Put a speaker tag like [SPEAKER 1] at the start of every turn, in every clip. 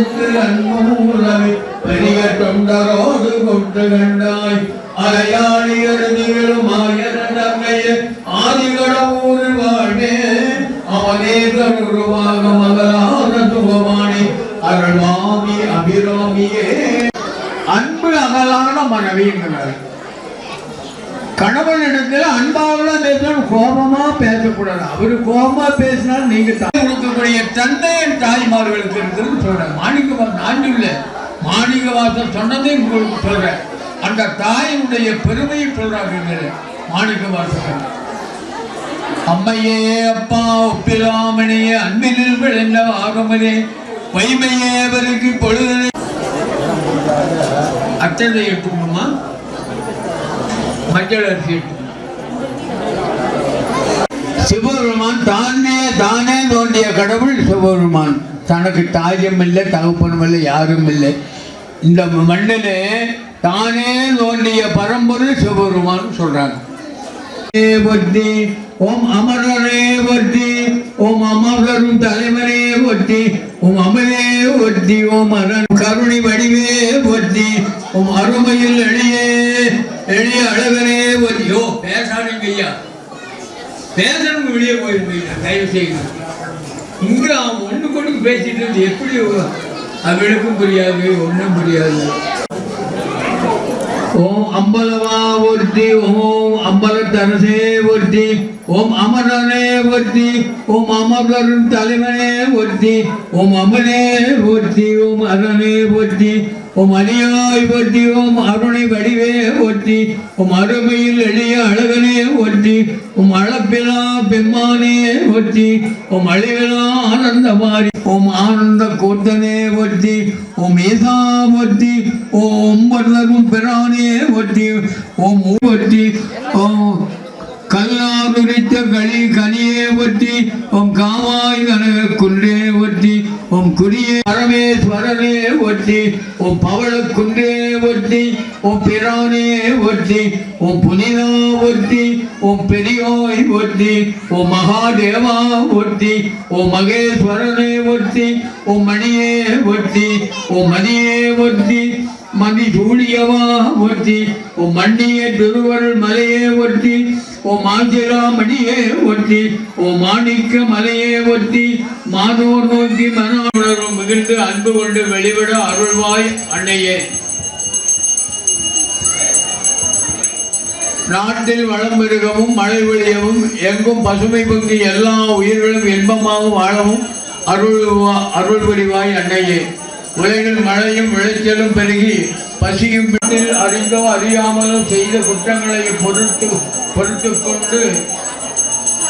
[SPEAKER 1] அழைத்து அன்பூரவை பெரிய தொண்டரோடு கொண்டு கண்டாய். அலையாளி அருதிகளும் ஆயரங்கைய ஆதிகடவுர் வாழ்வே அவனே கருவாக மகளான சுகமானி அருள்மாமி அபிராமியே. அன்பு அகலான மனைவிங்கிறார் கணவனிடத்தில் அன்பாக பேசணும் கோபமா பேசக்கூடாது. அவரு கோபமா பேசினால் நீங்க கொடுக்கக்கூடிய தந்தையின் தாய்மார்களுக்கு இருக்குன்னு சொல்றேன். மாணிக்க நான் இல்லை. மாணிக்க வாசல் சொன்னதை உங்களுக்கு சொல்றேன். அந்த தாயினுடைய பெருமையை சொல்றாங்க மாணிக்க வாசகன் அம்மையே அப்பா ஒப்பிலாமணியே அன்பினில் விளைந்த ஆகமனே வைமையே அவருக்கு பொழுதனை அத்தனை எடுத்துக்கணுமா? மஞ்சள் அரிசி சிவபெருமான் தானே தானே தோண்டிய கடவுள் சிவபெருமான். தனக்கு தாயம் இல்லை தகப்பனும் இல்லை யாரும் இல்லை இந்த மண்ணிலே தானே தோண்டிய பரம்பொருள் சிவபெருமான் சொல்றாங்க. ஒத்தி ஓம் அமரரே ஒத்தி ஓம் அமரரும் தலைவரே ஒத்தி ஓம் அமரே ஒத்தி ஓம் அரண் கருணை வடிவே ஒத்தி ஓம் அருமையில் அழியே எளிய அழகனே ஒத்தி யோ பேசாதீங்க ஐயா. பேசணும் வெளியே போயிருந்தீங்க தயவு செய்து. இங்கே அவன் ஒன்று கொண்டு பேசிட்டு இருந்து எப்படி அவளுக்கும் புரியாது ஒன்றும் புரியாது. ஓம் அம்பலவா ஒருத்தி ஓம் அம்பலத்தரசே ஒருத்தி ஓம் அமரனே ஒருத்தி ஓம் அமரன் தலைவனே ஒருத்தி ஓம் அமனே ஒருத்தி ஓம் அரனே ஒருத்தி உம் அணியாய் ஒருத்தி உம் அருணை வடிவே ஒற்றி உம் அருமையில் எளிய அழகனே ஒற்றி உம் அளப்பிலா பெம்மானே ஒற்றி உம் அழிவிலா ஆனந்தமாரி உம் ஆனந்த கூத்தனே ஒற்றி உம் ஈசா ஒற்றி ஓம் வர்ணரும் பிரானே ஒற்றி ஓம் ஒற்றி ஓம் கல்லா துரித்த களி கனியே ஒற்றி உம் காமாய் கனக குன்றே ஓம் குறியே பரமேஸ்வரனே ஒட்டி உன் பவள குன்றே ஒட்டி உன் பிரானே ஒட்டி உன் புனிதா ஒட்டி உன் பெரியோய் ஒட்டி உன் மகாதேவா ஒட்டி உன் மகேஸ்வரனே ஒட்டி உன் மணியே ஒட்டி உன் மணியே ஒட்டி மணி சூழியவா ஒட்டி உன் மண்ணிய திருவருள் மலையே ஒட்டி ஓ மாஞ்சிராமணியே ஒட்டி ஓ மாணிக்க மலையே ஒட்டி மானோர் நோக்கி மனோணரும் மிகுந்து அன்பு கொண்டு வெளிவிட அருள்வாய் அன்னையே. நாட்டில் வளம் பெருகவும் மழை ஒழியவும் எங்கும் பசுமை பொங்கி எல்லா உயிர்களும் இன்பமாகவும் வாழவும் அருள் அருள் புரிவாய் அன்னையே. உலகில் மழையும் விளைச்சலும் பெருகி பசியும் அறிந்தோ அறியாமலோ செய்த குற்றங்களை பொருட்டு பொறுத்து கொண்டு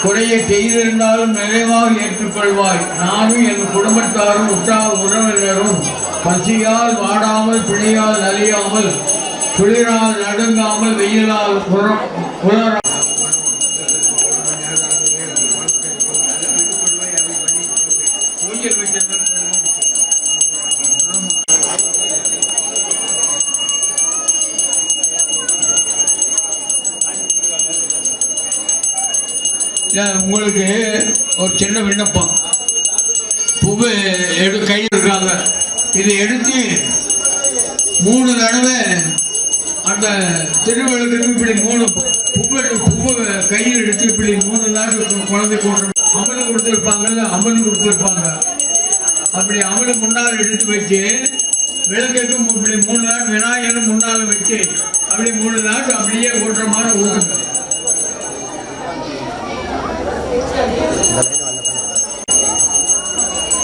[SPEAKER 1] குறையை செய்திருந்தாலும் நிறைவாக ஏற்றுக்கொள்வாய். நானும் என் குடும்பத்தாரும் உற்றார் உறவினரும் பசியால் வாடாமல் பிழையால் அழியாமல் குளிரால் நடுங்காமல் வெயிலால் புற- உங்களுக்கு ஒரு சின்ன விண்ணப்பம். பூவை எடு கையில் இருக்காங்க. இதை எடுத்து மூணு தடவை அந்த திருவிளக்குக்கு இப்படி மூணு பூவை பூவை கையில் எடுத்து இப்படி மூணு நாள் குழந்தை போடுற அமலு கொடுத்துருப்பாங்கல்ல அமலு கொடுத்துருப்பாங்க. அப்படி அமலு முன்னால் எடுத்து வச்சு விளக்குக்கு இப்படி மூணு நாள் விநாயகர் முன்னால் வச்சு அப்படி மூணு நாள் அப்படியே ஓட்டுற மாதிரி ஊட்டுங்க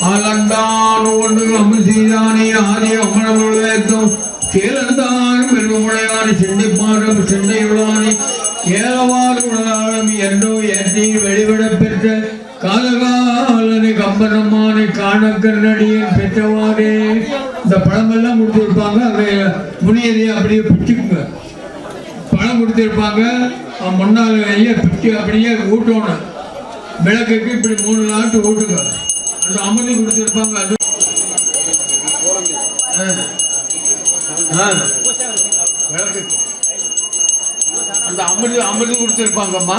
[SPEAKER 1] அலந்தான் ஒன்று அமுசீதானே ஆதி அமரமுள்ளேத்தும் கேளந்தான் பெருமுடையான செண்டைப்பாடும் செண்டையுளானே ஏலவாறு உலகாலம் என்றோ ஏற்றி வெளிவிடப் பெற்ற காலகாலனை கம்பனம்மானை காணக்கண்ணடியின் பெற்றவாறே. இந்த பழமெல்லாம் கொடுத்துருப்பாங்க அதை முனியதை அப்படியே பிடிச்சுக்குங்க பழம் கொடுத்துருப்பாங்க அவன் முன்னால் பிச்சு அப்படியே ஊட்டணும். விளக்குக்கு இப்படி மூணு நாட்டு ஓட்டுங்க. அந்த அமைதி கொடுத்துருப்பாங்க அது. ஆ. விளக்குக்கு. அந்த அமிர்து அமிர்து கொடுத்துருப்பாங்கம்மா.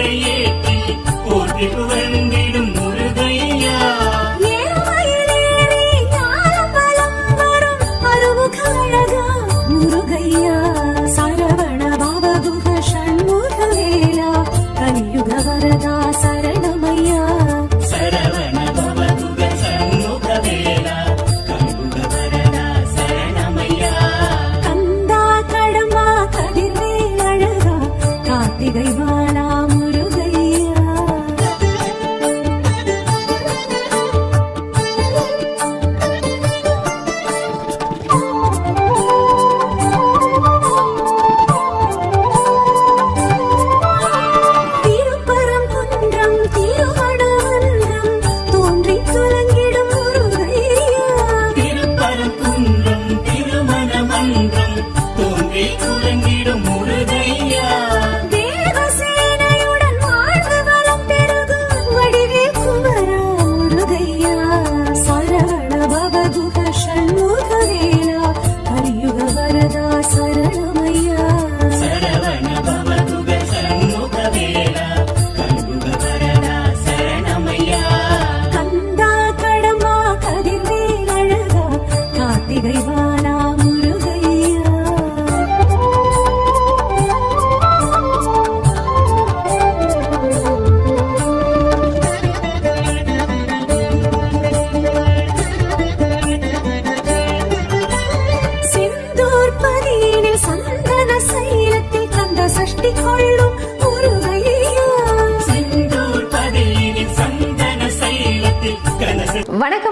[SPEAKER 2] மலையே
[SPEAKER 3] என்றும்